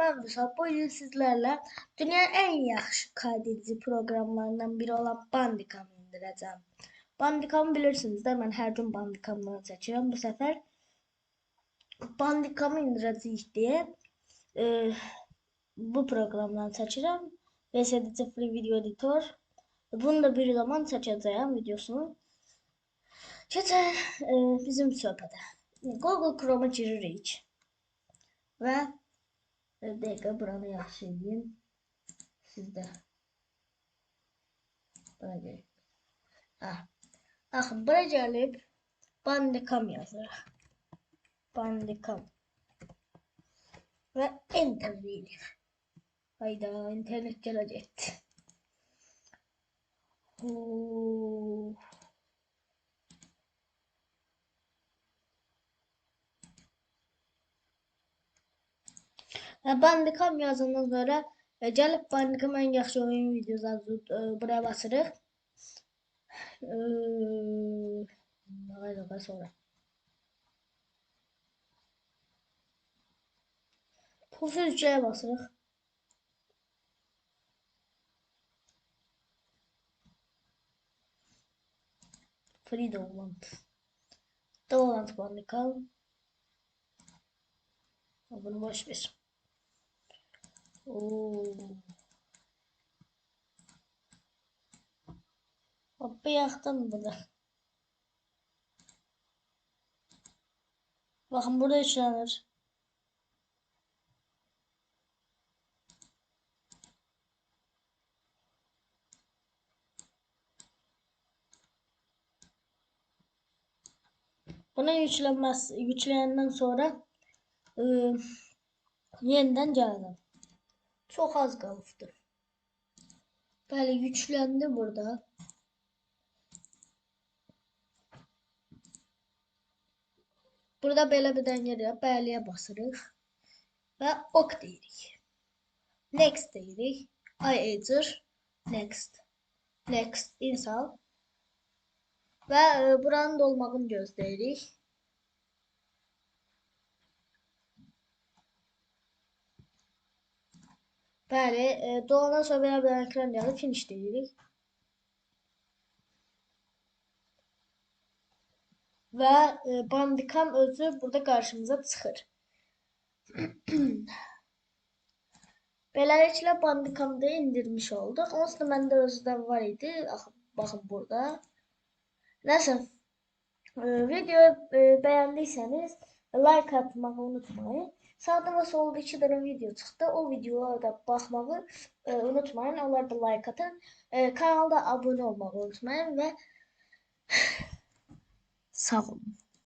Mən Vüsal. Bu gün sizlərlə dünyanın ən yaxşı kaydedici proqramlarından biri olan Bandicam indirəcəm. Bandicamı bilirsiniz də, mən hər gün Bandicamdan çəkirəm. Bu səfər Bandicamı indirəcəyik deyə e, bu proqramdan çəkirəm. VSDC Free Video Editor. Bunu da bir zaman çəkəcəyəm videosunu. Keçək e, bizim söhbətə. Google Chrome'a giririk. Və dəqiqə buranı yaxşı edeyim. Sizdə. Bura gəlin. Ha. Baxın, bura gəlib Bandicam yazırıq. Bandicam. Və enter deyirik. Hayda, internet gələcəkdi. Oo. Bandicam yazandan sonra e, gəlib Bandicam ən yaxşı oyun videosu yazıb e, buraya basırıq. E, Bağa bağa sonra. Pulsuz üçlüyə basırıq. Free download. Download Bandicam. Bunu boş ver. Oo. Hoppa yaktım bunu. Bakın burada işlenir. Buna yüklenmez, yükleyenden sonra ıı, yeniden geldim. Çok az kaldı. Böyle güçlendi burada. Burada belə bir dənə yerə bəliyə basırıq və ok deyirik. Next deyirik. I enter. Next. Next. Install. Və e, buranın dolmağını gözləyirik. Bəli, e, dolandan sonra belə bir ekran gəlib finish deyirik. Və e, Bandicam özü burada qarşımıza çıxır. Beləliklə Bandicamda indirmiş olduq. Onsuz da məndə özüdən var idi. Baxın, baxın burada. Nəsə, e, videoyu e, bəyəndiysəniz like atmağı unutmayın. Sağda ve solda iki tane video çıktı. O videolara da bakmayı e, unutmayın. Onları da like atın. E, kanalda abone olmayı unutmayın ve sağ olun.